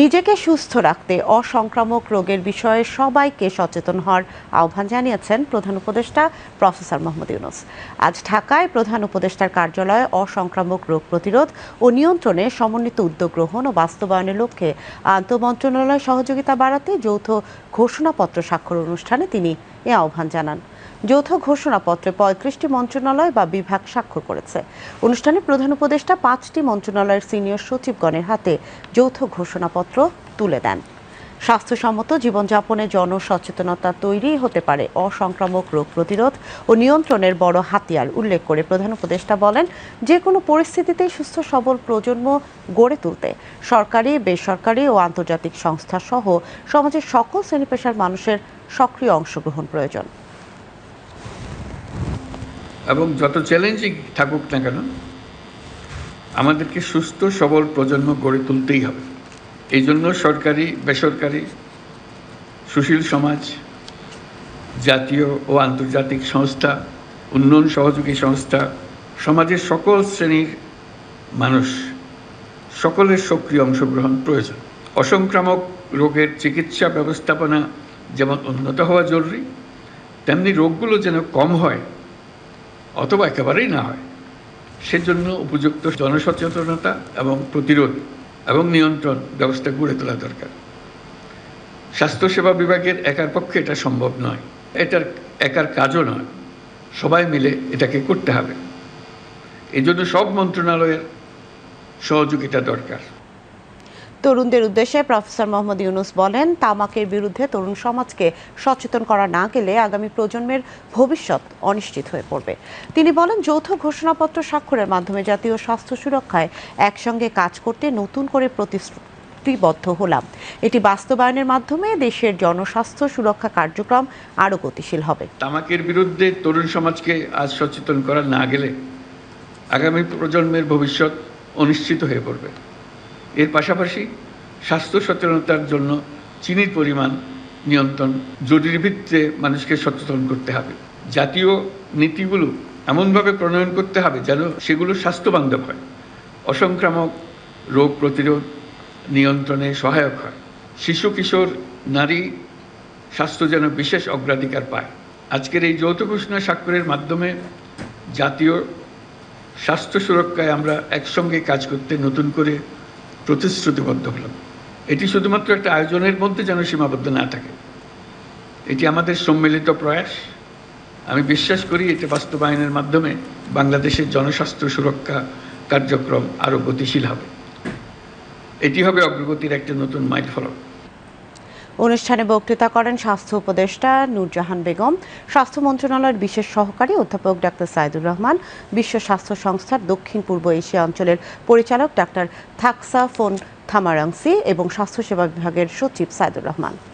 নিজেকে সুস্থ রাখতে অসংক্রামক রোগের বিষয়ে সবাইকে সচেতন হওয়ার আহ্বান জানিয়েছেন প্রধান উপদেষ্টা প্রফেসর মোহাম্মদ ইউনুস। আজ ঢাকায় প্রধান উপদেষ্টার কার্যালয়ে অসংক্রামক রোগ প্রতিরোধ ও নিয়ন্ত্রণে সমন্বিত উদ্যোগ গ্রহণ ও বাস্তবায়নের লক্ষ্যে আন্তঃমন্ত্রণালয় সহযোগিতা বাড়াতে যৌথ ঘোষণাপত্র স্বাক্ষর অনুষ্ঠানে তিনি এ আহ্বান জানান। যৌথ ঘোষণাপত্রে পঁয়ত্রিশটি মন্ত্রণালয় বা বিভাগ স্বাক্ষর করেছে। অনুষ্ঠানে প্রধান উপদেষ্টা পাঁচটি মন্ত্রণালয়ের সিনিয়র সচিবগণের হাতে যৌথ ঘোষণাপত্র তুলে দেন। স্বাস্থ্যসম্মত জীবনযাপনে জনসচেতনতা তৈরি হতে পারে অসংক্রামক রোগ প্রতিরোধ ও নিয়ন্ত্রণের বড় হাতিয়ার, উল্লেখ করে প্রধান উপদেষ্টা বলেন, যে কোনো পরিস্থিতিতেই সুস্থ সবল প্রজন্ম গড়ে তুলতে সরকারি, বেসরকারি ও আন্তর্জাতিক সংস্থা সহ সমাজের সকল শ্রেণি পেশার মানুষের সক্রিয় অংশগ্রহণ প্রয়োজন। এবং যত চ্যালেঞ্জিং থাকুক না কেন, আমাদেরকে সুস্থ, সবল প্রজন্ম গড়ে তুলতেই হবে। এই জন্য সরকারি, বেসরকারি, সুশীল সমাজ, জাতীয় ও আন্তর্জাতিক সংস্থা, উন্নয়ন সহযোগী সংস্থা, সমাজের সকল শ্রেণির মানুষ, সকলের সক্রিয় অংশগ্রহণ প্রয়োজন। অসংক্রামক রোগের চিকিৎসা ব্যবস্থাপনা যেমন উন্নত হওয়া জরুরি, তেমনি রোগগুলো যেন কম হয় অথবা একেবারেই না হয়, সেজন্য উপযুক্ত জনসচেতনতা এবং প্রতিরোধ এবং নিয়ন্ত্রণ ব্যবস্থা গড়ে তোলা দরকার। স্বাস্থ্যসেবা বিভাগের একার পক্ষে এটা সম্ভব নয়। এটার একার কাজও নয়। সবাই মিলে এটাকে করতে হবে। এই সব মন্ত্রণালয়ের সহযোগিতা দরকার। তরুণদের উদ্দেশ্যে প্রফেসর মোহাম্মদ ইউনুস বলেন, তামাকের বিরুদ্ধে তরুণ সমাজকে সচেতন করা না গেলে আগামী প্রজন্মের ভবিষ্যৎ অনিশ্চিত হয়ে পড়বে। তিনি বলেন, যৌথ ঘোষণাপত্র স্বাক্ষরের মাধ্যমে জাতীয় স্বাস্থ্য সুরক্ষায় একসঙ্গে কাজ করতে নতুন করে প্রতিশ্রুতিবদ্ধ হলাম। এটি বাস্তবায়নের মাধ্যমে দেশের জনস্বাস্থ্য সুরক্ষা কার্যক্রম আরও গতিশীল হবে। তামাকের বিরুদ্ধে তরুণ সমাজকে আজ সচেতন করা না গেলে আগামী প্রজন্মের ভবিষ্যৎ অনিশ্চিত হয়ে পড়বে। এর পাশাপাশি স্বাস্থ্য সচেতনতার জন্য চিনির পরিমাণ নিয়ন্ত্রণ জরুরি ভিত্তিতে মানুষকে সচেতন করতে হবে। জাতীয় নীতিগুলো এমনভাবে প্রণয়ন করতে হবে যেন সেগুলো স্বাস্থ্যবান্ধব হয়, অসংক্রামক রোগ প্রতিরোধ নিয়ন্ত্রণে সহায়ক হয়। শিশু, কিশোর, নারী স্বাস্থ্য যেন বিশেষ অগ্রাধিকার পায়। আজকের এই যৌথ ঘোষণা স্বাক্ষরের মাধ্যমে জাতীয় স্বাস্থ্য সুরক্ষায় আমরা একসঙ্গে কাজ করতে নতুন করে প্রতিশ্রুতিবদ্ধ হলাম। এটি শুধুমাত্র একটা আয়োজনের মধ্যে যেন সীমাবদ্ধ না থাকে। এটি আমাদের সম্মিলিত প্রয়াস। আমি বিশ্বাস করি এটি বাস্তবায়নের মাধ্যমে বাংলাদেশের জনস্বাস্থ্য সুরক্ষা কার্যক্রম আরও গতিশীল হবে। এটি হবে অগ্রগতির একটি নতুন মাইল ফলক অনুষ্ঠানে বক্তৃতা করেন স্বাস্থ্য উপদেষ্টা নূরজাহান বেগম, স্বাস্থ্য মন্ত্রণালয়ের বিশেষ সহকারী অধ্যাপক ডাক্তার সাইদুর রহমান, বিশ্ব স্বাস্থ্য সংস্থার দক্ষিণ পূর্ব এশিয়া অঞ্চলের পরিচালক ডাক্তার থাকসা ফোন থামারাংসি এবং স্বাস্থ্যসেবা বিভাগের সচিব সাইদুর রহমান।